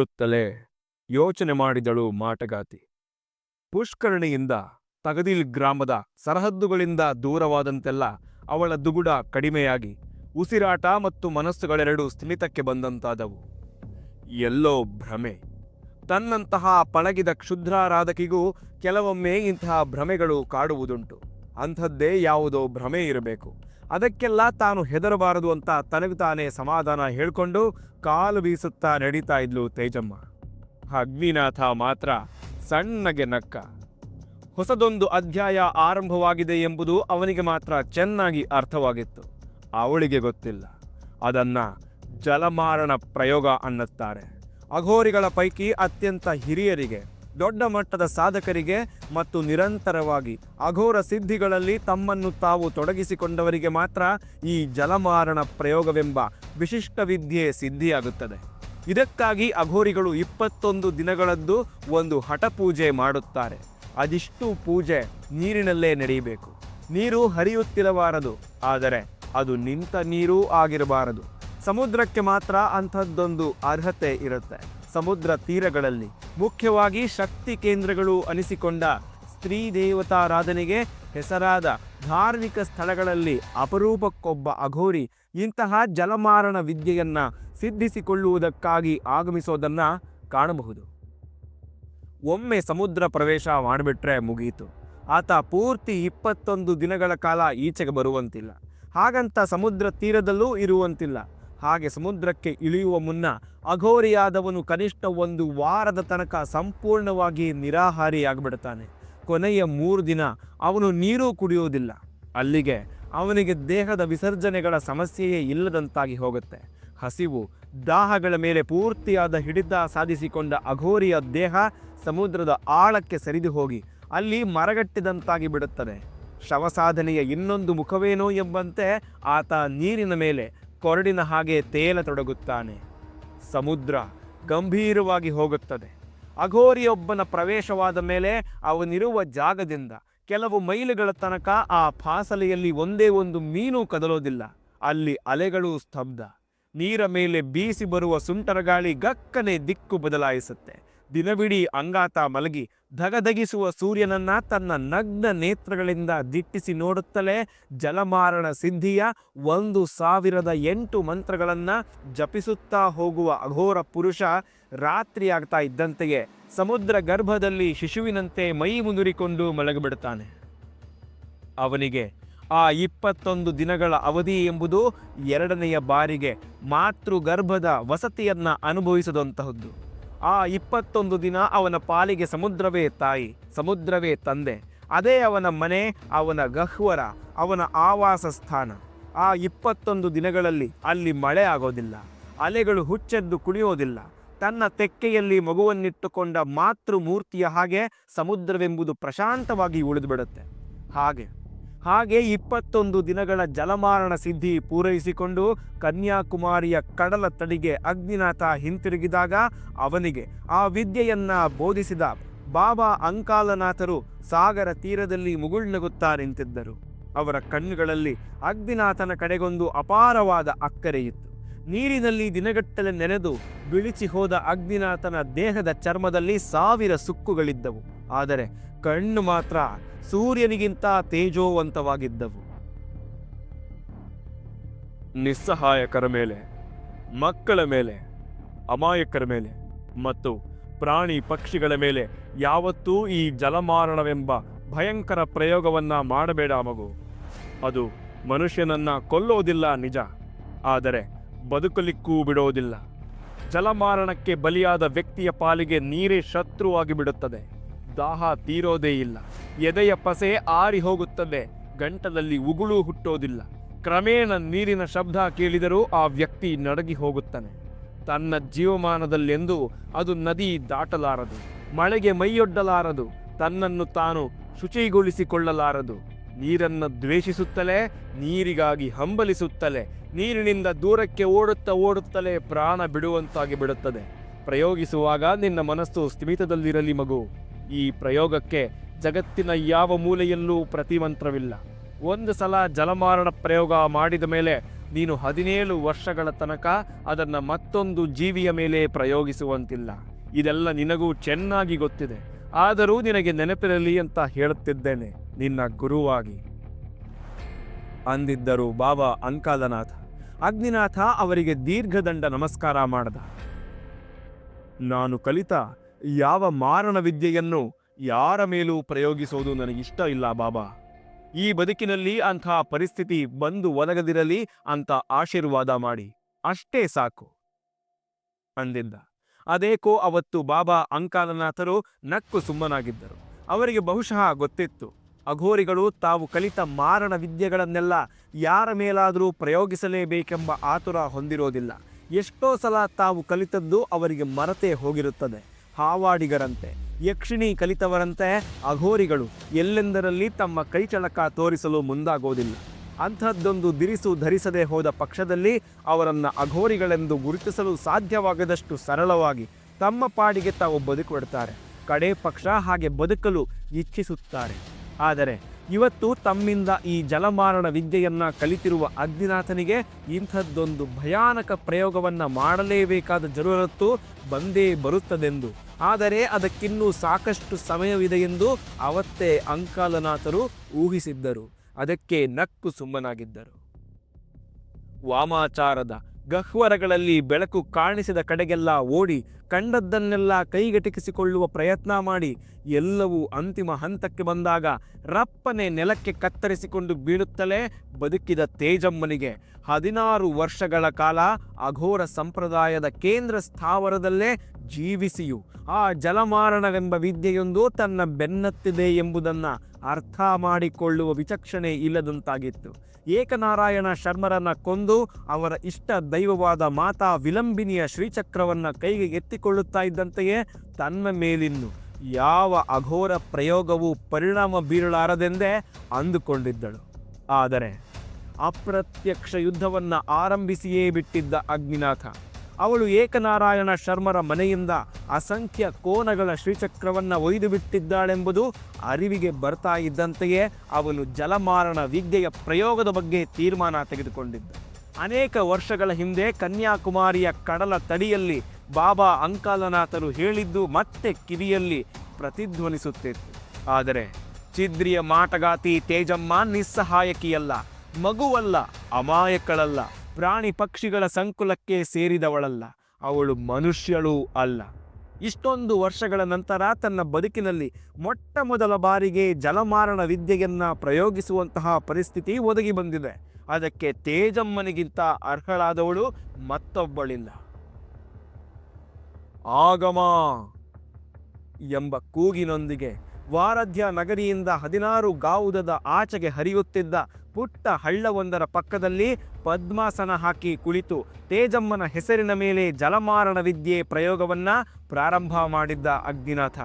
ನೋಡುತ್ತಲೇ ಯೋಚನೆ ಮಾಡಿದಳು ಮಾಟಗಾತಿ. ಪುಷ್ಕರಣಿಯಿಂದ ತಗದಿಲ್ ಗ್ರಾಮದ ಸರಹದ್ದುಗಳಿಂದ ದೂರವಾದಂತೆಲ್ಲ ಅವಳ ದುಗುಡ ಕಡಿಮೆಯಾಗಿ ಉಸಿರಾಟ ಮತ್ತು ಮನಸ್ಸುಗಳೆರಡೂ ಸ್ಥಿಮಿತಕ್ಕೆ ಬಂದಂತಾದವು. ಎಲ್ಲೋ ಭ್ರಮೆ. ತನ್ನಂತಹ ಪಳಗಿದ ಕ್ಷುದ್ರಾರಾಧಕಿಗೂ ಕೆಲವೊಮ್ಮೆ ಇಂತಹ ಭ್ರಮೆಗಳು ಕಾಡುವುದುಂಟು. ಅಂಥದ್ದೇ ಯಾವುದೋ ಭ್ರಮೆ ಇರಬೇಕು. ಅದಕ್ಕೆಲ್ಲ ತಾನು ಹೆದರಬಾರದು ಅಂತ ತನಗೆ ತಾನೇ ಸಮಾಧಾನ ಹೇಳಿಕೊಂಡು ಕಾಲು ಬೀಸುತ್ತಾ ನಡೀತಾ ಇದ್ಲು ತೇಜಮ್ಮ. ಅಗ್ನಿನಾಥ ಮಾತ್ರ ಸಣ್ಣಗೆ ನಕ್ಕ. ಹೊಸದೊಂದು ಅಧ್ಯಾಯ ಆರಂಭವಾಗಿದೆ ಎಂಬುದು ಅವನಿಗೆ ಮಾತ್ರ ಚೆನ್ನಾಗಿ ಅರ್ಥವಾಗಿತ್ತು. ಅವಳಿಗೆ ಗೊತ್ತಿಲ್ಲ. ಅದನ್ನ ಜಲಮಾರಣ ಪ್ರಯೋಗ ಅನ್ನುತ್ತಾರೆ. ಅಘೋರಿಗಳ ಪೈಕಿ ಅತ್ಯಂತ ಹಿರಿಯರಿಗೆ ದೊಡ್ಡ ಮಟ್ಟದ ಸಾಧಕರಿಗೆ ಮತ್ತು ನಿರಂತರವಾಗಿ ಅಘೋರ ಸಿದ್ಧಿಗಳಲ್ಲಿ ತಮ್ಮನ್ನು ತಾವು ತೊಡಗಿಸಿಕೊಂಡವರಿಗೆ ಮಾತ್ರ ಈ ಜಲಮಾರಣ ಪ್ರಯೋಗವೆಂಬ ವಿಶಿಷ್ಟ ವಿದ್ಯೆ ಸಿದ್ಧಿಯಾಗುತ್ತದೆ. ಇದಕ್ಕಾಗಿ ಅಘೋರಿಗಳು ಇಪ್ಪತ್ತೊಂದು ದಿನಗಳದ್ದು ಒಂದು ಹಠಪೂಜೆ ಮಾಡುತ್ತಾರೆ. ಅದಿಷ್ಟು ಪೂಜೆ ನೀರಿನಲ್ಲೇ ನಡೆಯಬೇಕು. ನೀರು ಹರಿಯುತ್ತಿರಬಾರದು, ಆದರೆ ಅದು ನಿಂತ ನೀರೂ ಆಗಿರಬಾರದು. ಸಮುದ್ರಕ್ಕೆ ಮಾತ್ರ ಅಂಥದ್ದೊಂದು ಅರ್ಹತೆ ಇರುತ್ತೆ. ಸಮುದ್ರ ತೀರಗಳಲ್ಲಿ. ಮುಖ್ಯವಾಗಿ ಶಕ್ತಿ ಕೇಂದ್ರಗಳು ಅನಿಸಿಕೊಂಡ ಸ್ತ್ರೀ ದೇವತಾರಾಧನೆಗೆ ಹೆಸರಾದ ಧಾರ್ಮಿಕ ಸ್ಥಳಗಳಲ್ಲಿ ಅಪರೂಪಕ್ಕೊಬ್ಬ ಅಘೋರಿ ಇಂತಹ ಜಲಮಾರಣ ವಿದ್ಯೆಯನ್ನು ಸಿದ್ಧಿಸಿಕೊಳ್ಳುವುದಕ್ಕಾಗಿ ಆಗಮಿಸೋದನ್ನು ಕಾಣಬಹುದು. ಒಮ್ಮೆ ಸಮುದ್ರ ಪ್ರವೇಶ ಮಾಡಿಬಿಟ್ರೆ ಮುಗಿಯಿತು ಆತ ಪೂರ್ತಿ ಇಪ್ಪತ್ತೊಂದು ದಿನಗಳ ಕಾಲ ಈಚೆಗೆ ಬರುವಂತಿಲ್ಲ. ಹಾಗಂತ ಸಮುದ್ರ ತೀರದಲ್ಲೂ ಇರುವಂತಿಲ್ಲ. ಹಾಗೆ ಸಮುದ್ರಕ್ಕೆ ಇಳಿಯುವ ಮುನ್ನ ಅಘೋರಿಯಾದವನು ಕನಿಷ್ಠ ಒಂದು ವಾರದ ತನಕ ಸಂಪೂರ್ಣವಾಗಿ ನಿರಾಹಾರಿಯಾಗ್ಬಿಡ್ತಾನೆ ಕೊನೆಯ ಮೂರು ದಿನ ಅವನು ನೀರು ಕುಡಿಯೋದಿಲ್ಲ ಅಲ್ಲಿಗೆ ಅವನಿಗೆ ದೇಹದ ವಿಸರ್ಜನೆಗಳ ಸಮಸ್ಯೆಯೇ ಇಲ್ಲದಂತಾಗಿ ಹೋಗುತ್ತೆ. ಹಸಿವು, ದಾಹಗಳ ಮೇಲೆ ಪೂರ್ತಿಯಾದ ಹಿಡಿತ ಸಾಧಿಸಿಕೊಂಡ ಅಘೋರಿಯ ದೇಹ ಸಮುದ್ರದ ಆಳಕ್ಕೆ ಸರಿದು ಹೋಗಿ ಅಲ್ಲಿ ಮರಗಟ್ಟಿದಂತಾಗಿ ಬಿಡುತ್ತದೆ. ಶವ ಸಾಧನೆಯ ಇನ್ನೊಂದು ಮುಖವೇನೋ ಎಂಬಂತೆ ಆತ ನೀರಿನ ಮೇಲೆ ಕೊರಡಿನ ಹಾಗೆ ತೇಲತೊಡಗುತ್ತಾನೆ ಸಮುದ್ರ ಗಂಭೀರವಾಗಿ ಹೋಗುತ್ತದೆ. ಅಘೋರಿಯೊಬ್ಬನ ಪ್ರವೇಶವಾದ ಮೇಲೆ ಅವನಿರುವ ಜಾಗದಿಂದ ಕೆಲವು ಮೈಲುಗಳ ತನಕ ಆ ಫಾಸಲೆಯಲ್ಲಿ ಒಂದೇ ಒಂದು ಮೀನು ಕದಲೋದಿಲ್ಲ. ಅಲ್ಲಿ ಅಲೆಗಳು ಸ್ತಬ್ಧ. ನೀರ ಮೇಲೆ ಬೀಸಿ ಬರುವ ಸುಂಟರಗಾಳಿ ಗಕ್ಕನೆ ದಿಕ್ಕು ಬದಲಾಯಿಸುತ್ತೆ. ದಿನವಿಡೀ ಅಂಗಾತ ಮಲಗಿ ಧಗಧಗಿಸುವ ಸೂರ್ಯನನ್ನ ತನ್ನ ನಗ್ನ ನೇತ್ರಗಳಿಂದ ದಿಟ್ಟಿಸಿ ನೋಡುತ್ತಲೇ ಜಲಮಾರಣ ಸಿದ್ಧಿಯ ಒಂದು ಸಾವಿರದ ಎಂಟು ಮಂತ್ರಗಳನ್ನು ಜಪಿಸುತ್ತಾ ಹೋಗುವ ಅಘೋರ ಪುರುಷ ರಾತ್ರಿಯಾಗ್ತಾ ಇದ್ದಂತೆಯೇ ಸಮುದ್ರ ಗರ್ಭದಲ್ಲಿ ಶಿಶುವಿನಂತೆ ಮೈ ಮುದುರಿಕೊಂಡು ಮಲಗಿಬಿಡ್ತಾನೆ ಅವನಿಗೆ ಆ ಇಪ್ಪತ್ತೊಂದು ದಿನಗಳ ಅವಧಿ ಎಂಬುದು ಎರಡನೆಯ ಬಾರಿಗೆ ಮಾತೃ ಗರ್ಭದ ವಸತಿಯನ್ನ ಅನುಭವಿಸದಂತಹದ್ದು. ಆ ಇಪ್ಪತ್ತೊಂದು ದಿನ ಅವನ ಪಾಲಿಗೆ ಸಮುದ್ರವೇ ತಾಯಿ, ಸಮುದ್ರವೇ ತಂದೆ. ಅದೇ ಅವನ ಮನೆ, ಅವನ ಗಹ್ವರ, ಅವನ ಆವಾಸ ಸ್ಥಾನ. ಆ ಇಪ್ಪತ್ತೊಂದು ದಿನಗಳಲ್ಲಿ ಅಲ್ಲಿ ಮಳೆ ಆಗೋದಿಲ್ಲ, ಅಲೆಗಳು ಹುಚ್ಚೆದ್ದು ಕುಣಿಯೋದಿಲ್ಲ. ತನ್ನ ತೆಕ್ಕೆಯಲ್ಲಿ ಮಗುವನ್ನಿಟ್ಟುಕೊಂಡ ಮಾತೃ ಮೂರ್ತಿಯ ಹಾಗೆ ಸಮುದ್ರವೆಂಬುದು ಪ್ರಶಾಂತವಾಗಿ ಉಳಿದುಬಿಡುತ್ತೆ. ಹಾಗೆ ಹಾಗೆ ಇಪ್ಪತ್ತೊಂದು ದಿನಗಳ ಜಲಮಾರಣ ಸಿದ್ಧಿ ಪೂರೈಸಿಕೊಂಡು ಕನ್ಯಾಕುಮಾರಿಯ ಕಡಲ ತಡಿಗೆ ಅಗ್ನಿನಾಥ ಹಿಂತಿರುಗಿದಾಗ ಅವನಿಗೆ ಆ ವಿದ್ಯೆಯನ್ನ ಬೋಧಿಸಿದ ಬಾಬಾ ಅಂಕಾಲನಾಥರು ಸಾಗರ ತೀರದಲ್ಲಿ ಮುಗುಳ್ನಗುತ್ತಾ ನಿಂತಿದ್ದರು. ಅವರ ಕಣ್ಣುಗಳಲ್ಲಿ ಅಗ್ನಿನಾಥನ ಕಡೆಗೊಂದು ಅಪಾರವಾದ ಅಕ್ಕರೆಯಿತ್ತು. ನೀರಿನಲ್ಲಿ ದಿನಗಟ್ಟಲೆ ನೆನೆದು ಬಿಳಿಚಿ ಹೋದ ಅಗ್ನಿನಾಥನ ದೇಹದ ಚರ್ಮದಲ್ಲಿ ಸಾವಿರ ಸುಕ್ಕುಗಳಿದ್ದವು. ಆದರೆ ಕಣ್ಣು ಮಾತ್ರ ಸೂರ್ಯನಿಗಿಂತ ತೇಜೋವಂತವಾಗಿದ್ದವು. ನಿಸ್ಸಹಾಯಕರ ಮೇಲೆ, ಮಕ್ಕಳ ಮೇಲೆ, ಅಮಾಯಕರ ಮೇಲೆ ಮತ್ತು ಪ್ರಾಣಿ ಪಕ್ಷಿಗಳ ಮೇಲೆ ಯಾವತ್ತೂ ಈ ಜಲಮಾರಣವೆಂಬ ಭಯಂಕರ ಪ್ರಯೋಗವನ್ನ ಮಾಡಬೇಡ ಮಗು. ಅದು ಮನುಷ್ಯನನ್ನ ಕೊಲ್ಲೋದಿಲ್ಲ ನಿಜ. ಆದರೆ ಬದುಕಲಿಕ್ಕೂ ಬಿಡೋದಿಲ್ಲ. ಜಲಮಾರಣಕ್ಕೆ ಬಲಿಯಾದ ವ್ಯಕ್ತಿಯ ಪಾಲಿಗೆ ನೀರೇ ಶತ್ರುವಾಗಿ ಬಿಡುತ್ತದೆ. ದಾಹ ತೀರೋದೇ ಇಲ್ಲ. ಎದೆಯ ಪಸೆ ಆರಿ ಹೋಗುತ್ತದೆ. ಗಂಟಲಲ್ಲಿ ಉಗುಳು ಹುಟ್ಟೋದಿಲ್ಲ. ಕ್ರಮೇಣ ನೀರಿನ ಶಬ್ದ ಕೇಳಿದರೂ ಆ ವ್ಯಕ್ತಿ ನಡಗಿ ಹೋಗುತ್ತಾನೆ. ತನ್ನ ಜೀವಮಾನದಲ್ಲೆಂದು ಅದು ನದಿ ದಾಟಲಾರದು. ಮಳೆಗೆ ಮೈಯೊಡ್ಡಲಾರದು. ತನ್ನನ್ನು ತಾನು ಶುಚಿಗೊಳಿಸಿಕೊಳ್ಳಲಾರದು. ನೀರನ್ನು ದ್ವೇಷಿಸುತ್ತಲೇ, ನೀರಿಗಾಗಿ ಹಂಬಲಿಸುತ್ತಲೇ, ನೀರಿನಿಂದ ದೂರಕ್ಕೆ ಓಡುತ್ತಾ ಓಡುತ್ತಲೇ ಪ್ರಾಣ ಬಿಡುವಂತಾಗಿ ಬಿಡುತ್ತದೆ. ಪ್ರಯೋಗಿಸುವಾಗ ನಿನ್ನ ಮನಸ್ಸು ಸ್ಥಿಮಿತದಲ್ಲಿರಲಿ ಮಗು. ಈ ಪ್ರಯೋಗಕ್ಕೆ ಜಗತ್ತಿನ ಯಾವ ಮೂಲೆಯಲ್ಲೂ ಪ್ರತಿಮಂತ್ರವಿಲ್ಲ. ಒಂದು ಸಲ ಜಲಮಾರಣ ಪ್ರಯೋಗ ಮಾಡಿದ ಮೇಲೆ ನೀನು ಹದಿನೇಳು ವರ್ಷಗಳ ತನಕ ಅದನ್ನು ಮತ್ತೊಂದು ಜೀವಿಯ ಮೇಲೆ ಪ್ರಯೋಗಿಸುವಂತಿಲ್ಲ. ಇದೆಲ್ಲ ನಿನಗೂ ಚೆನ್ನಾಗಿ ಗೊತ್ತಿದೆ. ಆದರೂ ನಿನಗೆ ನೆನಪಿರಲಿ ಅಂತ ಹೇಳುತ್ತಿದ್ದೇನೆ. ನಿನ್ನ ಗುರುವಾಗಿ ಅಂದಿದ್ದರು ಬಾಬಾ ಅಂಕಾಲನಾಥ. ಅಗ್ನಿನಾಥ ಅವರಿಗೆ ದೀರ್ಘದಂಡ ನಮಸ್ಕಾರ ಮಾಡದ. ನಾನು ಕಲಿತ ಯಾವ ಮಾರಣ ವಿದ್ಯೆಯನ್ನು ಯಾರ ಮೇಲೂ ಪ್ರಯೋಗಿಸೋದು ನನಗಿಷ್ಟ ಇಲ್ಲ ಬಾಬಾ. ಈ ಬದುಕಿನಲ್ಲಿ ಅಂಥ ಪರಿಸ್ಥಿತಿ ಬಂದು ಒದಗದಿರಲಿ ಅಂತ ಆಶೀರ್ವಾದ ಮಾಡಿ. ಅಷ್ಟೇ ಸಾಕು ಅಂದಿದ್ದ. ಅದೇಕೋ ಅವತ್ತು ಬಾಬಾ ಅಂಕಾಲನಾಥರು ನಕ್ಕು ಸುಮ್ಮನಾಗಿದ್ದರು. ಅವರಿಗೆ ಬಹುಶಃ ಗೊತ್ತಿತ್ತು. ಅಘೋರಿಗಳು ತಾವು ಕಲಿತ ಮಾರಣ ವಿದ್ಯೆಗಳನ್ನೆಲ್ಲ ಯಾರ ಮೇಲಾದರೂ ಪ್ರಯೋಗಿಸಲೇಬೇಕೆಂಬ ಆತುರ ಹೊಂದಿರೋದಿಲ್ಲ. ಎಷ್ಟೋ ಸಲ ತಾವು ಕಲಿತದ್ದು ಅವರಿಗೆ ಮರತೇ ಹೋಗಿರುತ್ತದೆ. ಹಾವಾಡಿಗರಂತೆ, ಯಕ್ಷಿಣಿ ಕಲಿತವರಂತೆ ಅಘೋರಿಗಳು ಎಲ್ಲೆಂದರಲ್ಲಿ ತಮ್ಮ ಕೈಚಳಕ ತೋರಿಸಲು ಮುಂದಾಗೋದಿಲ್ಲ. ಅಂಥದ್ದೊಂದು ದಿರಿಸು ಧರಿಸದೆ ಹೋದ ಪಕ್ಷದಲ್ಲಿ ಅವರನ್ನು ಅಘೋರಿಗಳೆಂದು ಗುರುತಿಸಲು ಸಾಧ್ಯವಾಗದಷ್ಟು ಸರಳವಾಗಿ ತಮ್ಮ ಪಾಡಿಗೆ ತಾವು ಬದುಕು ಕಡೆ ಪಕ್ಷ ಹಾಗೆ ಬದುಕಲು ಇಚ್ಛಿಸುತ್ತಾರೆ. ಆದರೆ ಇವತ್ತು ತಮ್ಮಿಂದ ಈ ಜಲಮಾರಣ ವಿದ್ಯೆಯನ್ನು ಕಲಿತಿರುವ ಅಗ್ನಿನಾಥನಿಗೆ ಇಂಥದ್ದೊಂದು ಭಯಾನಕ ಪ್ರಯೋಗವನ್ನ ಮಾಡಲೇಬೇಕಾದ ಜರುರತ್ತು ಬಂದೇ ಬರುತ್ತದೆಂದು. ಆದರೆ ಅದಕ್ಕಿನ್ನೂ ಸಾಕಷ್ಟು ಸಮಯವಿದೆ ಎಂದು ಅವತ್ತೇ ಅಂಕಾಲನಾಥರು ಊಹಿಸಿದ್ದರು. ಅದಕ್ಕೆ ನಕ್ಕು ಸುಮ್ಮನಾಗಿದ್ದರು. ವಾಮಾಚಾರದ ಗಹ್ವರಗಳಲ್ಲಿ ಬೆಳಕು ಕಾಣಿಸಿದ ಕಡೆಗೆಲ್ಲ ಓಡಿ ಕಂಡದ್ದನ್ನೆಲ್ಲ ಕೈಗೆಟಕಿಸಿಕೊಳ್ಳುವ ಪ್ರಯತ್ನ ಮಾಡಿ ಎಲ್ಲವೂ ಅಂತಿಮ ಹಂತಕ್ಕೆ ಬಂದಾಗ ರಪ್ಪನೆ ನೆಲಕ್ಕೆ ಕತ್ತರಿಸಿಕೊಂಡು ಬೀಳುತ್ತಲೇ ಬದುಕಿದ ತೇಜಮ್ಮನಿಗೆ ಹದಿನಾರು ವರ್ಷಗಳ ಕಾಲ ಅಘೋರ ಸಂಪ್ರದಾಯದ ಕೇಂದ್ರ ಸ್ಥಾವರದಲ್ಲೇ ಜೀವಿಸಿಯು. ಆ ಜಲಮಾರಣವೆಂಬ ವಿದ್ಯೆಯೊಂದು ತನ್ನ ಬೆನ್ನತ್ತಿದೆ ಎಂಬುದನ್ನು ಅರ್ಥ ಮಾಡಿಕೊಳ್ಳುವ ವಿಚಕ್ಷಣೆ ಇಲ್ಲದಂತಾಗಿತ್ತು. ಏಕನಾರಾಯಣ ಶರ್ಮರನ್ನ ಕೊಂದು ಅವರ ಇಷ್ಟ ದೈವವಾದ ಮಾತಾ ವಿಲಂಬಿನಿಯ ಶ್ರೀಚಕ್ರವನ್ನು ಕೈಗೆ ಎತ್ತಿಕೊಳ್ಳುತ್ತಾ ಇದ್ದಂತೆಯೇ ತನ್ನ ಮೇಲಿನ್ನು ಯಾವ ಅಘೋರ ಪ್ರಯೋಗವೂ ಪರಿಣಾಮ ಬೀರಲಾರದೆಂದೇ ಅಂದುಕೊಂಡಿದ್ದಳು. ಆದರೆ ಅಪ್ರತ್ಯಕ್ಷ ಯುದ್ಧವನ್ನು ಆರಂಭಿಸಿಯೇ ಬಿಟ್ಟಿದ್ದ ಅಗ್ನಿನಾಥ ಅವಳು ಏಕನಾರಾಯಣ ಶರ್ಮರ ಮನೆಯಿಂದ ಅಸಂಖ್ಯ ಕೋನಗಳ ಶ್ರೀಚಕ್ರವನ್ನು ಒಯ್ದು ಬಿಟ್ಟಿದ್ದಾಳೆಂಬುದು ಅರಿವಿಗೆ ಬರ್ತಾ ಇದ್ದಂತೆಯೇ ಅವನು ಜಲಮಾರಣ ವಿದ್ಯೆಯ ಪ್ರಯೋಗದ ಬಗ್ಗೆ ತೀರ್ಮಾನ ತೆಗೆದುಕೊಂಡಿದ್ದ. ಅನೇಕ ವರ್ಷಗಳ ಹಿಂದೆ ಕನ್ಯಾಕುಮಾರಿಯ ಕಡಲ ತಡಿಯಲ್ಲಿ ಬಾಬಾ ಅಂಕಾಲನಾಥರು ಹೇಳಿದ್ದು ಮತ್ತೆ ಕಿವಿಯಲ್ಲಿ ಪ್ರತಿಧ್ವನಿಸುತ್ತಿತ್ತು. ಆದರೆ ಚಿದ್ರಿಯ ಮಾಟಗಾತಿ ತೇಜಮ್ಮ ನಿಸ್ಸಹಾಯಕಿಯಲ್ಲ, ಮಗುವಲ್ಲ, ಅಮಾಯಕಳಲ್ಲ. ಪ್ರಾಣಿ ಪಕ್ಷಿಗಳ ಸಂಕುಲಕ್ಕೆ ಸೇರಿದವಳಲ್ಲ, ಅವಳು ಮನುಷ್ಯಳೂ ಅಲ್ಲ. ಇಷ್ಟೊಂದು ವರ್ಷಗಳ ನಂತರ ತನ್ನ ಬದುಕಿನಲ್ಲಿ ಮೊಟ್ಟ ಮೊದಲ ಬಾರಿಗೆ ಜಲಮಾರಣ ವಿದ್ಯೆಯನ್ನು ಪ್ರಯೋಗಿಸುವಂತಹ ಪರಿಸ್ಥಿತಿ ಒದಗಿ ಬಂದಿದೆ. ಅದಕ್ಕೆ ತೇಜಮ್ಮನಿಗಿಂತ ಅರ್ಹಳಾದವಳು ಮತ್ತೊಬ್ಬಳಿಲ್ಲ. ಆಗಮ ಎಂಬ ಕೂಗಿನೊಂದಿಗೆ ವಾರಧ್ಯ ನಗರಿಯಿಂದ ಹದಿನಾರು ಗಾವುದದ ಆಚೆಗೆ ಹರಿಯುತ್ತಿದ್ದ ಪುಟ್ಟ ಹಳ್ಳವೊಂದರ ಪಕ್ಕದಲ್ಲಿ ಪದ್ಮಾಸನ ಹಾಕಿ ಕುಳಿತು ತೇಜಮ್ಮನ ಹೆಸರಿನ ಮೇಲೆ ಜಲಮಾರಣ ವಿದ್ಯೆ ಪ್ರಯೋಗವನ್ನ ಪ್ರಾರಂಭ ಮಾಡಿದ್ದ ಅಗ್ನಿನಾಥ.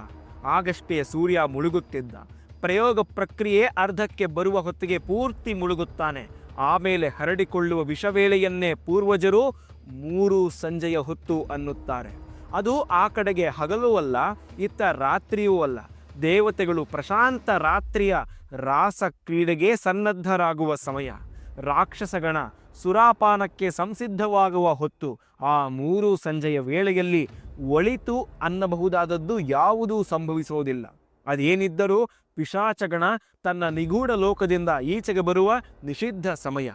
ಆಗಷ್ಟೇ ಸೂರ್ಯ ಮುಳುಗುತ್ತಿದ್ದ. ಪ್ರಯೋಗ ಪ್ರಕ್ರಿಯೆ ಅರ್ಧಕ್ಕೆ ಬರುವ ಹೊತ್ತಿಗೆ ಪೂರ್ತಿ ಮುಳುಗುತ್ತಾನೆ. ಆಮೇಲೆ ಹರಡಿಕೊಳ್ಳುವ ವಿಷವೇಳೆಯನ್ನೇ ಪೂರ್ವಜರು ಮೂರು ಸಂಜೆಯ ಹೊತ್ತು ಅನ್ನುತ್ತಾರೆ. ಅದು ಆ ಕಡೆಗೆ ಹಗಲೂ ಅಲ್ಲ, ಇತ್ತ ರಾತ್ರಿಯೂ ಅಲ್ಲ. ದೇವತೆಗಳು ಪ್ರಶಾಂತ ರಾತ್ರಿಯ ರಾಸ ಕ್ರೀಡೆಗೆ ಸನ್ನದ್ಧರಾಗುವ ಸಮಯ. ರಾಕ್ಷಸಗಣ ಸುರಾಪಾನಕ್ಕೆ ಸಂಸಿದ್ಧವಾಗುವ ಹೊತ್ತು ಆ ಮೂರು ಸಂಜೆಯ ವೇಳೆಯಲ್ಲಿ ಒಳಿತು ಅನ್ನಬಹುದಾದದ್ದು ಯಾವುದೂ ಸಂಭವಿಸುವುದಿಲ್ಲ. ಅದೇನಿದ್ದರೂ ಪಿಶಾಚಗಣ ತನ್ನ ನಿಗೂಢ ಲೋಕದಿಂದ ಈಚೆಗೆ ಬರುವ ನಿಷಿದ್ಧ ಸಮಯ.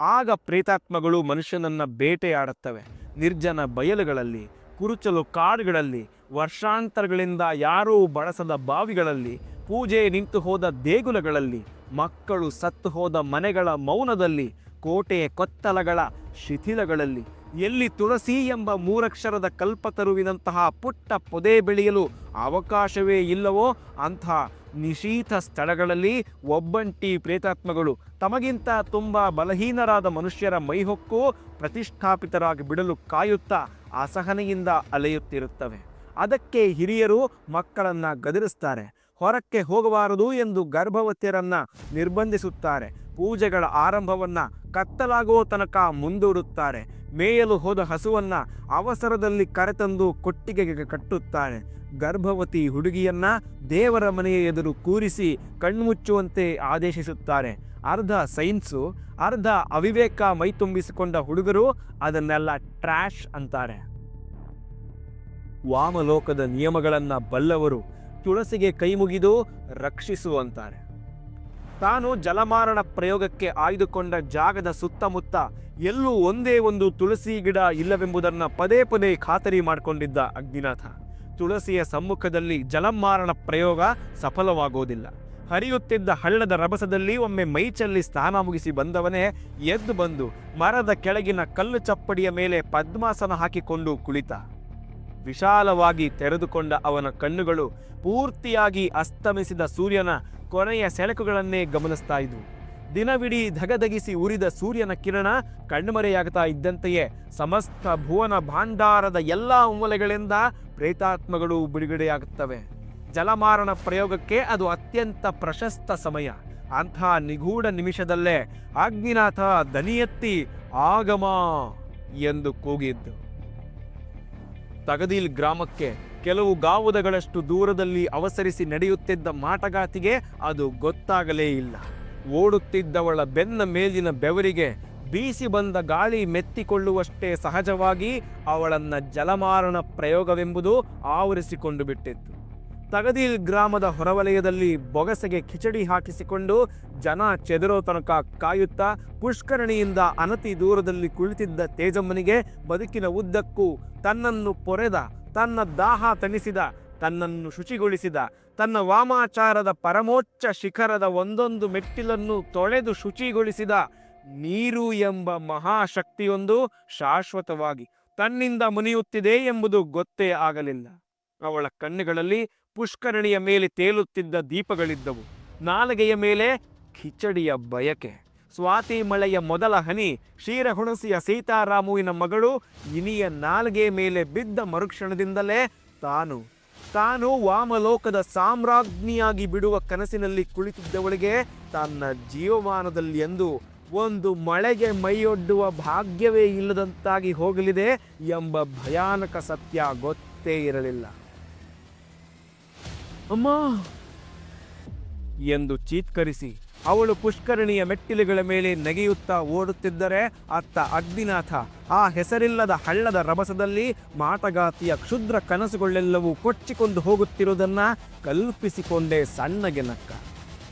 ಆಗ ಪ್ರೇತಾತ್ಮಗಳು ಮನುಷ್ಯನನ್ನ ಬೇಟೆಯಾಡುತ್ತವೆ. ನಿರ್ಜನ ಬಯಲುಗಳಲ್ಲಿ, ಕುರುಚಲು ಕಾಡುಗಳಲ್ಲಿ, ವರ್ಷಾಂತರಗಳಿಂದ ಯಾರೂ ಬಳಸದ ಬಾವಿಗಳಲ್ಲಿ ಪೂಜೆ ನಿಂತು ಹೋದ ದೇಗುಲಗಳಲ್ಲಿ, ಮಕ್ಕಳು ಸತ್ತು ಹೋದ ಮನೆಗಳ ಮೌನದಲ್ಲಿ, ಕೋಟೆಯ ಕೊತ್ತಲಗಳ ಶಿಥಿಲಗಳಲ್ಲಿ, ಎಲ್ಲಿ ತುಳಸಿ ಎಂಬ ಮೂರಕ್ಷರದ ಕಲ್ಪತರುವಿನಂತಹ ಪುಟ್ಟ ಪೊದೆ ಬೆಳೆಯಲು ಅವಕಾಶವೇ ಇಲ್ಲವೋ ಅಂಥ ನಿಶೀಥ ಸ್ಥಳಗಳಲ್ಲಿ ಒಬ್ಬಂಟಿ ಪ್ರೇತಾತ್ಮಗಳು ತಮಗಿಂತ ತುಂಬ ಬಲಹೀನರಾದ ಮನುಷ್ಯರ ಮೈಹೊಕ್ಕು ಪ್ರತಿಷ್ಠಾಪಿತರಾಗಿ ಬಿಡಲು ಕಾಯುತ್ತಾ ಅಸಹನೆಯಿಂದ ಅಲೆಯುತ್ತಿರುತ್ತವೆ. ಅದಕ್ಕೆ ಹಿರಿಯರು ಮಕ್ಕಳನ್ನು ಗದರಿಸ್ತಾರೆ. ಹೊರಕ್ಕೆ ಹೋಗಬಾರದು ಎಂದು ಗರ್ಭವತಿಯರನ್ನ ನಿರ್ಬಂಧಿಸುತ್ತಾರೆ. ಪೂಜೆಗಳ ಆರಂಭವನ್ನ ಕತ್ತಲಾಗುವ ತನಕ ಮುಂದೂಡುತ್ತಾರೆ. ಮೇಯಲು ಹೋದ ಹಸುವನ್ನ ಅವಸರದಲ್ಲಿ ಕರೆತಂದು ಕೊಟ್ಟಿಗೆಗೆ ಕಟ್ಟುತ್ತಾರೆ. ಗರ್ಭವತಿ ಹುಡುಗಿಯನ್ನ ದೇವರ ಮನೆಯ ಎದುರು ಕೂರಿಸಿ ಕಣ್ಮುಚ್ಚುವಂತೆ ಆದೇಶಿಸುತ್ತಾರೆ. ಅರ್ಧ ಸೈನ್ಸು, ಅರ್ಧ ಅವಿವೇಕ ಮೈತುಂಬಿಸಿಕೊಂಡ ಹುಡುಗರು ಅದನ್ನೆಲ್ಲ ಟ್ರ್ಯಾಶ್ ಅಂತಾರೆ. ವಾಮಲೋಕದ ನಿಯಮಗಳನ್ನು ಬಲ್ಲವರು ತುಳಸಿಗೆ ಕೈ ಮುಗಿದು ರಕ್ಷಿಸು ಅಂತಾರೆ ತಾನು ಜಲಮಾರಣ ಪ್ರಯೋಗಕ್ಕೆ ಆಯ್ದುಕೊಂಡ ಜಾಗದ ಸುತ್ತಮುತ್ತ ಎಲ್ಲೂ ಒಂದೇ ಒಂದು ತುಳಸಿ ಗಿಡ ಇಲ್ಲವೆಂಬುದನ್ನು ಪದೇ ಪದೇ ಖಾತರಿ ಮಾಡಿಕೊಂಡಿದ್ದ ಅಗ್ನಿನಾಥ. ತುಳಸಿಯ ಸಮ್ಮುಖದಲ್ಲಿ ಜಲಮಾರಣ ಪ್ರಯೋಗ ಸಫಲವಾಗುವುದಿಲ್ಲ ಹರಿಯುತ್ತಿದ್ದ ಹಳ್ಳದ ರಭಸದಲ್ಲಿ ಒಮ್ಮೆ ಮೈಚಲ್ಲಿ ಸ್ನಾನ ಮುಗಿಸಿ ಬಂದವನೇ ಎದ್ದು ಬಂದು ಮರದ ಕೆಳಗಿನ ಕಲ್ಲು ಚಪ್ಪಡಿಯ ಮೇಲೆ ಪದ್ಮಾಸನ ಹಾಕಿಕೊಂಡು ಕುಳಿತ. ವಿಶಾಲವಾಗಿ ತೆರೆದುಕೊಂಡ ಅವನ ಕಣ್ಣುಗಳು ಪೂರ್ತಿಯಾಗಿ ಅಸ್ತಮಿಸಿದ ಸೂರ್ಯನ ಕೊನೆಯ ಸೆಳಕುಗಳನ್ನೇ ಗಮನಿಸ್ತಾ ಇದ್ವು. ದಿನವಿಡೀ ಧಗಧಗಿಸಿ ಉರಿದ ಸೂರ್ಯನ ಕಿರಣ ಕಣ್ಮರೆಯಾಗ್ತಾ ಇದ್ದಂತೆಯೇ ಸಮಸ್ತ ಭುವನ ಭಾಂಡಾರದ ಎಲ್ಲ ಮೂಲೆಗಳಿಂದ ಪ್ರೇತಾತ್ಮಗಳು ಬಿಡುಗಡೆಯಾಗುತ್ತವೆ. ಜಲಮಾರಣ ಪ್ರಯೋಗಕ್ಕೆ ಅದು ಅತ್ಯಂತ ಪ್ರಶಸ್ತ ಸಮಯ. ಅಂಥ ನಿಗೂಢ ನಿಮಿಷದಲ್ಲೇ ಅಗ್ನಿನಾಥ ದನಿಯೆತ್ತಿ ಆಗಮ ಎಂದು ಕೂಗಿದ್ದು. ತಗದೀಲ್ ಗ್ರಾಮಕ್ಕೆ ಕೆಲವು ಗಾವುದಗಳಷ್ಟು ದೂರದಲ್ಲಿ ಅವಸರಿಸಿ ನಡೆಯುತ್ತಿದ್ದ ಮಾಟಗಾತಿಗೆ ಅದು ಗೊತ್ತಾಗಲೇ ಇಲ್ಲ. ಓಡುತ್ತಿದ್ದವಳ ಬೆನ್ನ ಮೇಲಿನ ಬೆವರಿಗೆ ಬೀಸಿ ಬಂದ ಗಾಳಿ ಮೆತ್ತಿಕೊಳ್ಳುವಷ್ಟೇ ಸಹಜವಾಗಿ ಅವಳನ್ನ ಜಲಮಾರಣ ಪ್ರಯೋಗವೆಂಬುದು ಆವರಿಸಿಕೊಂಡು ಬಿಟ್ಟಿತ್ತು. ತಗದೀಲ್ ಗ್ರಾಮದ ಹೊರವಲಯದಲ್ಲಿ ಬೊಗಸೆಗೆ ಕಿಚಡಿ ಹಾಕಿಸಿಕೊಂಡು ಜನ ಚೆದರೋ ತನಕ ಕಾಯುತ್ತಾ ಪುಷ್ಕರಣಿಯಿಂದ ಅನತಿ ದೂರದಲ್ಲಿ ಕುಳಿತಿದ್ದ ತೇಜಮ್ಮನಿಗೆ ಬದುಕಿನ ಉದ್ದಕ್ಕೂ ತನ್ನನ್ನು ಪೊರೆದ, ತನ್ನ ದಾಹ ತಣಿಸಿದ, ತನ್ನನ್ನು ಶುಚಿಗೊಳಿಸಿದ, ತನ್ನ ವಾಮಾಚಾರದ ಪರಮೋಚ್ಚ ಶಿಖರದ ಒಂದೊಂದು ಮೆಟ್ಟಿಲನ್ನು ತೊಳೆದು ಶುಚಿಗೊಳಿಸಿದ ನೀರು ಎಂಬ ಮಹಾಶಕ್ತಿಯೊಂದು ಶಾಶ್ವತವಾಗಿ ತನ್ನಿಂದ ಮುನಿಯುತ್ತಿದೆ ಎಂಬುದು ಗೊತ್ತೇ ಆಗಲಿಲ್ಲ. ಅವಳ ಕಣ್ಣುಗಳಲ್ಲಿ ಪುಷ್ಕರಣಿಯ ಮೇಲೆ ತೇಲುತ್ತಿದ್ದ ದೀಪಗಳಿದ್ದವು. ನಾಲಗೆಯ ಮೇಲೆ ಕಿಚಡಿಯ ಬಯಕೆ. ಸ್ವಾತಿ ಮಳೆಯ ಮೊದಲ ಹನಿ, ಕ್ಷೀರಹುಣಸಿಯ ಸೀತಾರಾಮುವಿನ ಮಗಳು, ಇನಿಯ ನಾಲ್ಗೆ ಮೇಲೆ ಬಿದ್ದ ಮರುಕ್ಷಣದಿಂದಲೇ ತಾನು ತಾನು ವಾಮಲೋಕದ ಸಾಮ್ರಾಜ್ಞಿಯಾಗಿ ಬಿಡುವ ಕನಸಿನಲ್ಲಿ ಕುಳಿತಿದ್ದವಳಿಗೆ ತನ್ನ ಜೀವಮಾನದಲ್ಲಿ ಎಂದು ಒಂದು ಮಳೆಗೆ ಮೈಯೊಡ್ಡುವ ಭಾಗ್ಯವೇ ಇಲ್ಲದಂತಾಗಿ ಹೋಗಲಿದೆ ಎಂಬ ಭಯಾನಕ ಸತ್ಯ ಗೊತ್ತೇ ಇರಲಿಲ್ಲ. ಅಮ್ಮ! ಎಂದು ಚೀತ್ಕರಿಸಿ ಅವಳು ಪುಷ್ಕರಣಿಯ ಮೆಟ್ಟಿಲುಗಳ ಮೇಲೆ ನೆಗೆಯುತ್ತಾ ಓಡುತ್ತಿದ್ದರೆ ಅತ್ತ ಅಗ್ನಿನಾಥ, ಆ ಹೆಸರಿಲ್ಲದ ಹಳ್ಳದ ರಭಸದಲ್ಲಿ ಮಾಟಗಾತಿಯ ಕ್ಷುದ್ರ ಕನಸುಗಳೆಲ್ಲವೂ ಕೊಚ್ಚಿಕೊಂಡು ಹೋಗುತ್ತಿರುವುದನ್ನ ಕಲ್ಪಿಸಿಕೊಂಡೇ ಸಣ್ಣಗೆ ನಕ್ಕ.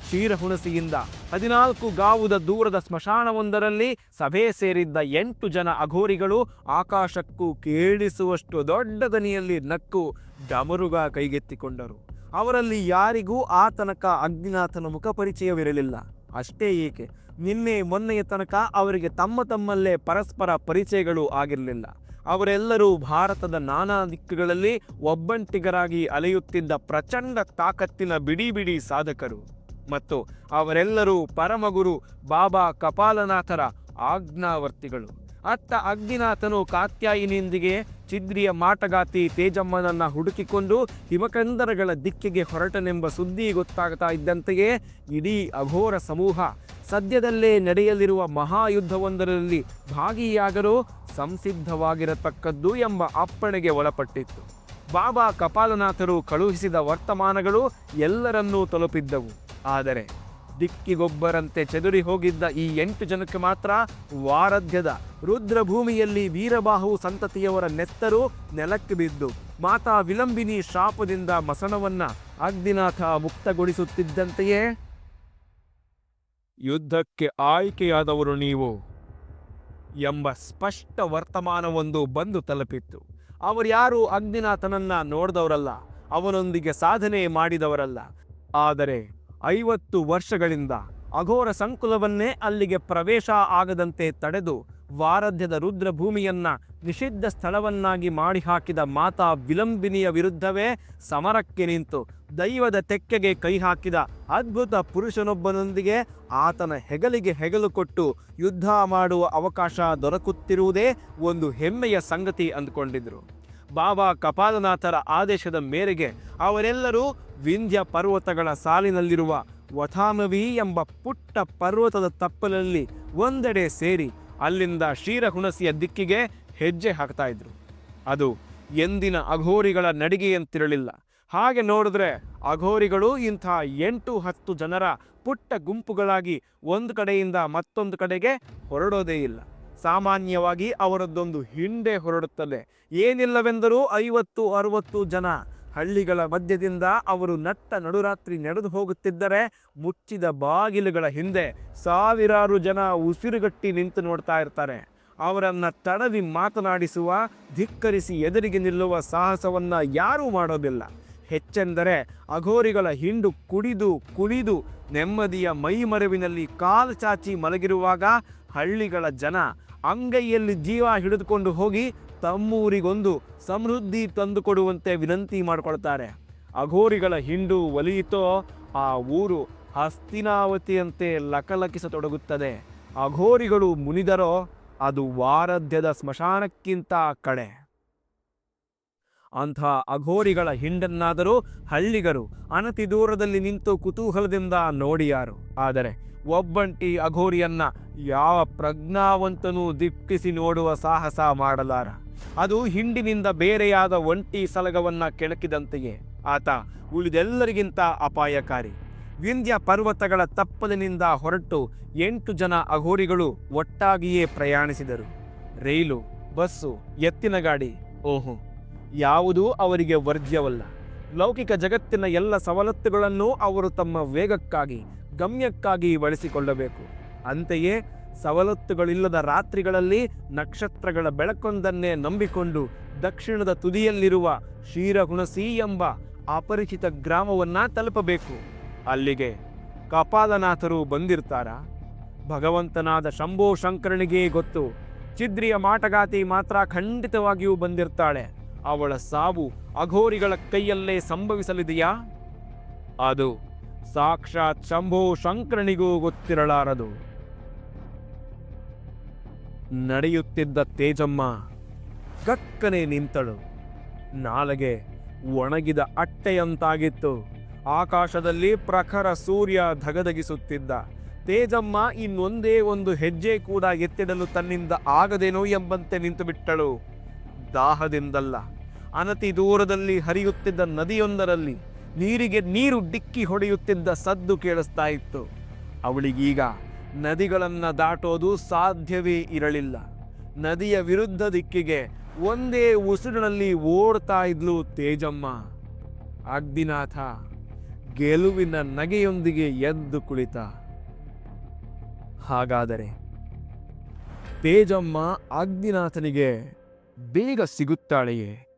ಕ್ಷೀರಹುಣಸಿಯಿಂದ ಹದಿನಾಲ್ಕು ಗಾವುದ ದೂರದ ಸ್ಮಶಾನವೊಂದರಲ್ಲಿ ಸಭೆ ಸೇರಿದ್ದ ಎಂಟು ಜನ ಅಘೋರಿಗಳು ಆಕಾಶಕ್ಕೂ ಕೇಳಿಸುವಷ್ಟು ದೊಡ್ಡ ದನಿಯಲ್ಲಿ ನಕ್ಕು ಡಮರುಗ ಕೈಗೆತ್ತಿಕೊಂಡರು. ಅವರಲ್ಲಿ ಯಾರಿಗೂ ಆ ತನಕ ಅಗ್ನಿನಾಥನ ಮುಖಪರಿಚಯವಿರಲಿಲ್ಲ ಅಷ್ಟೇ ಏಕೆ, ನಿನ್ನೆ ಮೊನ್ನೆಯ ತನಕ ಅವರಿಗೆ ತಮ್ಮ ತಮ್ಮಲ್ಲೇ ಪರಸ್ಪರ ಪರಿಚಯಗಳು ಆಗಿರಲಿಲ್ಲ. ಅವರೆಲ್ಲರೂ ಭಾರತದ ನಾನಾ ದಿಕ್ಕುಗಳಲ್ಲಿ ಒಬ್ಬಂಟಿಗರಾಗಿ ಅಲೆಯುತ್ತಿದ್ದ ಪ್ರಚಂಡ ತಾಕತ್ತಿನ ಬಿಡಿ ಬಿಡಿ ಸಾಧಕರು. ಮತ್ತು ಅವರೆಲ್ಲರೂ ಪರಮಗುರು ಬಾಬಾ ಕಪಾಲನಾಥರ ಆಜ್ಞಾವರ್ತಿಗಳು. ಅತ್ತ ಅಗ್ನಿನಾಥನು ಕಾತ್ಯಾಯಿನಿಯೊಂದಿಗೆ ಚಿದ್ರಿಯ ಮಾಟಗಾತಿ ತೇಜಮ್ಮನನ್ನ ಹುಡುಕಿಕೊಂಡು ಹಿಮಕಂದರಗಳ ದಿಕ್ಕಿಗೆ ಹೊರಟನೆಂಬ ಸುದ್ದಿ ಗೊತ್ತಾಗ್ತಾ ಇದ್ದಂತೆಯೇ ಇಡೀ ಅಘೋರ ಸಮೂಹ. ಸದ್ಯದಲ್ಲೇ ನಡೆಯಲಿರುವ ಮಹಾಯುದ್ಧವೊಂದರಲ್ಲಿ ಭಾಗಿಯಾಗಲು ಸಂಸಿದ್ಧವಾಗಿರತಕ್ಕದ್ದು ಎಂಬ ಅಪ್ಪಣೆಗೆ ಒಳಪಟ್ಟಿತ್ತು. ಬಾಬಾ ಕಪಾಲನಾಥರು ಕಳುಹಿಸಿದ ವರ್ತಮಾನಗಳು ಎಲ್ಲರನ್ನೂ ತಲುಪಿದ್ದವು. ಆದರೆ ದಿಕ್ಕಿಗೊಬ್ಬರಂತೆ ಚದುರಿ ಹೋಗಿದ್ದ ಈ ಎಂಟು ಜನಕ್ಕೆ ಮಾತ್ರ ವಾರಧ್ಯದ ರುದ್ರಭೂಮಿಯಲ್ಲಿ ವೀರಬಾಹು ಸಂತತಿಯವರ ನೆತ್ತರು ನೆಲಕ್ಕೆ ಬಿದ್ದು, ಮಾತಾ ವಿಲಂಬಿನಿ ಶಾಪದಿಂದ ಮಸಣವನ್ನ ಅಗ್ನಿನಾಥ ಮುಕ್ತಗೊಳಿಸುತ್ತಿದ್ದಂತೆಯೇ? ಯುದ್ಧಕ್ಕೆ ಆಯ್ಕೆಯಾದವರು ನೀವು ಎಂಬ ಸ್ಪಷ್ಟ ವರ್ತಮಾನವೊಂದು ಬಂದು ತಲುಪಿತ್ತು. ಅವರ್ಯಾರೂ ಅಗ್ನಿನಾಥನನ್ನ ನೋಡಿದವರಲ್ಲ, ಅವನೊಂದಿಗೆ ಸಾಧನೆ ಮಾಡಿದವರಲ್ಲ. ಆದರೆ ಐವತ್ತು ವರ್ಷಗಳಿಂದ ಅಘೋರ ಸಂಕುಲವನ್ನೇ ಅಲ್ಲಿಗೆ ಪ್ರವೇಶ ಆಗದಂತೆ ತಡೆದು ವಾರಧ್ಯದ ರುದ್ರಭೂಮಿಯನ್ನ ನಿಷಿದ್ಧ ಸ್ಥಳವನ್ನಾಗಿ ಮಾಡಿ ಹಾಕಿದ ಮಾತಾ ವಿಲಂಬಿನಿಯ ವಿರುದ್ಧವೇ ಸಮರಕ್ಕೆ ನಿಂತು ದೈವದ ತೆಕ್ಕೆಗೆ ಕೈ ಹಾಕಿದ ಅದ್ಭುತ ಪುರುಷನೊಬ್ಬನೊಂದಿಗೆ ಆತನ ಹೆಗಲಿಗೆ ಹೆಗಲು ಕೊಟ್ಟು ಯುದ್ಧ ಮಾಡುವ ಅವಕಾಶ ದೊರಕುತ್ತಿರುವುದೇ ಒಂದು ಹೆಮ್ಮೆಯ ಸಂಗತಿ ಅಂದುಕೊಂಡಿದ್ರು. ಬಾಬಾ ಕಪಾಲನಾಥರ ಆದೇಶದ ಮೇರೆಗೆ ಅವರೆಲ್ಲರೂ ವಿಂಧ್ಯ ಪರ್ವತಗಳ ಸಾಲಿನಲ್ಲಿರುವ ವಥಾಮವಿ ಎಂಬ ಪುಟ್ಟ ಪರ್ವತದ ತಪ್ಪಲಲ್ಲಿ ಒಂದೆಡೆ ಸೇರಿ ಅಲ್ಲಿಂದ ಕ್ಷೀರಹುಣಸಿಯ ದಿಕ್ಕಿಗೆ ಹೆಜ್ಜೆ ಹಾಕ್ತಾ ಇದ್ರು. ಅದು ಎಂದಿನ ಅಘೋರಿಗಳ ನಡಿಗೆಯಂತಿರಲಿಲ್ಲ. ಹಾಗೆ ನೋಡಿದ್ರೆ ಅಘೋರಿಗಳು ಇಂಥ ಎಂಟು ಹತ್ತು ಜನರ ಪುಟ್ಟ ಗುಂಪುಗಳಾಗಿ ಒಂದು ಕಡೆಯಿಂದ ಮತ್ತೊಂದು ಕಡೆಗೆ ಹೊರಡೋದೇ ಇಲ್ಲ. ಸಾಮಾನ್ಯವಾಗಿ ಅವರದ್ದೊಂದು ಹಿಂಡೆ ಹೊರಡುತ್ತದೆ. ಏನಿಲ್ಲವೆಂದರೂ ಐವತ್ತು, ಅರವತ್ತು ಜನ ಹಳ್ಳಿಗಳ ಮಧ್ಯದಿಂದ ಅವರು ನಟ್ಟ ನಡುರಾತ್ರಿ ನಡೆದು ಹೋಗುತ್ತಿದ್ದರೆ ಮುಚ್ಚಿದ ಬಾಗಿಲುಗಳ ಹಿಂದೆ ಸಾವಿರಾರು ಜನ ಉಸಿರುಗಟ್ಟಿ ನಿಂತು ನೋಡ್ತಾ ಇರ್ತಾರೆ. ಅವರನ್ನು ತಡವಿ ಮಾತನಾಡಿಸುವ, ಧಿಕ್ಕರಿಸಿ ಎದುರಿಗೆ ನಿಲ್ಲುವ ಸಾಹಸವನ್ನು ಯಾರೂ ಮಾಡೋದಿಲ್ಲ. ಹೆಚ್ಚೆಂದರೆ ಅಘೋರಿಗಳ ಹಿಂಡು ಕುಡಿದು, ಕುಣಿದು, ನೆಮ್ಮದಿಯ ಮೈಮರೆವಿನಲ್ಲಿ ಕಾಲು ಚಾಚಿ ಮಲಗಿರುವಾಗ ಹಳ್ಳಿಗಳ ಜನ ಅಂಗೈಯಲ್ಲಿ ಜೀವ ಹಿಡಿದುಕೊಂಡು ಹೋಗಿ ತಮ್ಮೂರಿಗೊಂದು ಸಮೃದ್ಧಿ ತಂದುಕೊಡುವಂತೆ ವಿನಂತಿ ಮಾಡಿಕೊಳ್ತಾರೆ. ಅಘೋರಿಗಳ ಹಿಂಡು ಒಲಿಯಿತೋ ಆ ಊರು ಹಸ್ತಿನಾವತಿಯಂತೆ ಲಕಲಕಿಸತೊಡಗುತ್ತದೆ. ಅಘೋರಿಗಳು ಮುನಿದರೋ ಅದು ವಾರಧ್ಯದ ಸ್ಮಶಾನಕ್ಕಿಂತ ಕಡೆ. ಅಂಥ ಅಘೋರಿಗಳ ಹಿಂಡನ್ನಾದರೂ ಹಳ್ಳಿಗರು ಅನತಿ ದೂರದಲ್ಲಿ ನಿಂತು ಕುತೂಹಲದಿಂದ ನೋಡಿಯಾರು. ಆದರೆ ಒಬ್ಬಂಟಿ ಅಘೋರಿಯನ್ನ ಯಾವ ಪ್ರಜ್ಞಾವಂತನೂ ದಿಟ್ಟಿಸಿ ನೋಡುವ ಸಾಹಸ ಮಾಡಲಾರ. ಅದು ಹಿಂಡಿನಿಂದ ಬೇರೆಯಾದ ಒಂಟಿ ಸಲಗವನ್ನ ಕೆಣಕಿದಂತೆಯೇ. ಆತ ಉಳಿದೆಲ್ಲರಿಗಿಂತ ಅಪಾಯಕಾರಿ. ವಿಂಧ್ಯ ಪರ್ವತಗಳ ತಪ್ಪಲಿನಿಂದ ಹೊರಟು ಎಂಟು ಜನ ಅಘೋರಿಗಳು ಒಟ್ಟಾಗಿಯೇ ಪ್ರಯಾಣಿಸಿದರು. ರೈಲು, ಬಸ್ಸು, ಎತ್ತಿನ ಗಾಡಿ, ಓಹೋ, ಯಾವುದೂ ಅವರಿಗೆ ವರ್ಜ್ಯವಲ್ಲ. ಲೌಕಿಕ ಜಗತ್ತಿನ ಎಲ್ಲ ಸವಲತ್ತುಗಳನ್ನು ಅವರು ತಮ್ಮ ವೇಗಕ್ಕಾಗಿ ಗಮ್ಯಕ್ಕಾಗಿ ಬಳಸಿಕೊಳ್ಳಬೇಕು. ಅಂತೆಯೇ ಸವಲತ್ತುಗಳಿಲ್ಲದ ರಾತ್ರಿಗಳಲ್ಲಿ ನಕ್ಷತ್ರಗಳ ಬೆಳಕೊಂದನ್ನೇ ನಂಬಿಕೊಂಡು ದಕ್ಷಿಣದ ತುದಿಯಲ್ಲಿರುವ ಶೀರಹುಣಸಿ ಎಂಬ ಅಪರಿಚಿತ ಗ್ರಾಮವನ್ನ ತಲುಪಬೇಕು. ಅಲ್ಲಿಗೆ ಕಪಾಲನಾಥರು ಬಂದಿರ್ತಾರ? ಭಗವಂತನಾದ ಶಂಭೋ ಶಂಕರನಿಗೆ ಗೊತ್ತು. ಚಿದ್ರಿಯ ಮಾಟಗಾತಿ ಮಾತ್ರ ಖಂಡಿತವಾಗಿಯೂ ಬಂದಿರ್ತಾಳೆ. ಅವಳ ಸಾವು ಅಘೋರಿಗಳ ಕೈಯಲ್ಲೇ ಸಂಭವಿಸಲಿದೆಯಾ? ಅದು ಸಾಕ್ಷಾತ್ ಶಂಭು ಶಂಕರನಿಗೂ ಗೊತ್ತಿರಲಾರದು. ನಡೆಯುತ್ತಿದ್ದ ತೇಜಮ್ಮ ಕಕ್ಕನೆ ನಿಂತಳು. ನಾಲಗೆ ಒಣಗಿದ ಅಟ್ಟೆಯಂತಾಗಿತ್ತು. ಆಕಾಶದಲ್ಲಿ ಪ್ರಖರ ಸೂರ್ಯ ಧಗಧಗಿಸುತ್ತಿದ್ದ. ತೇಜಮ್ಮ ಇನ್ನೊಂದೇ ಒಂದು ಹೆಜ್ಜೆ ಕೂಡ ಎತ್ತಿಡಲು ತನ್ನಿಂದ ಆಗದೇನೋ ಎಂಬಂತೆ ನಿಂತು ಬಿಟ್ಟಳು ದಾಹದಿಂದಲ್ಲ, ಅನತಿ ದೂರದಲ್ಲಿ ಹರಿಯುತ್ತಿದ್ದ ನದಿಯೊಂದರಲ್ಲಿ ನೀರಿಗೆ ನೀರು ಡಿಕ್ಕಿ ಹೊಡೆಯುತ್ತಿದ್ದ ಸದ್ದು ಕೇಳಿಸ್ತಾ ಇತ್ತು. ಅವಳಿಗೀಗ ನದಿಗಳನ್ನು ದಾಟೋದು ಸಾಧ್ಯವೇ ಇರಲಿಲ್ಲ. ನದಿಯ ವಿರುದ್ಧ ದಿಕ್ಕಿಗೆ ಒಂದೇ ಉಸಿರಿನಲ್ಲಿ ಓಡ್ತಾ ಇದ್ಲು ತೇಜಮ್ಮ. ಅಗ್ನಿನಾಥ ಗೆಲುವಿನ ನಗೆಯೊಂದಿಗೆ ಎದ್ದು ಕುಳಿತ. ಹಾಗಾದರೆ ತೇಜಮ್ಮ ಅಗ್ನಿನಾಥನಿಗೆ ಬೇಗ ಸಿಗುತ್ತಾಳೆಯೇ?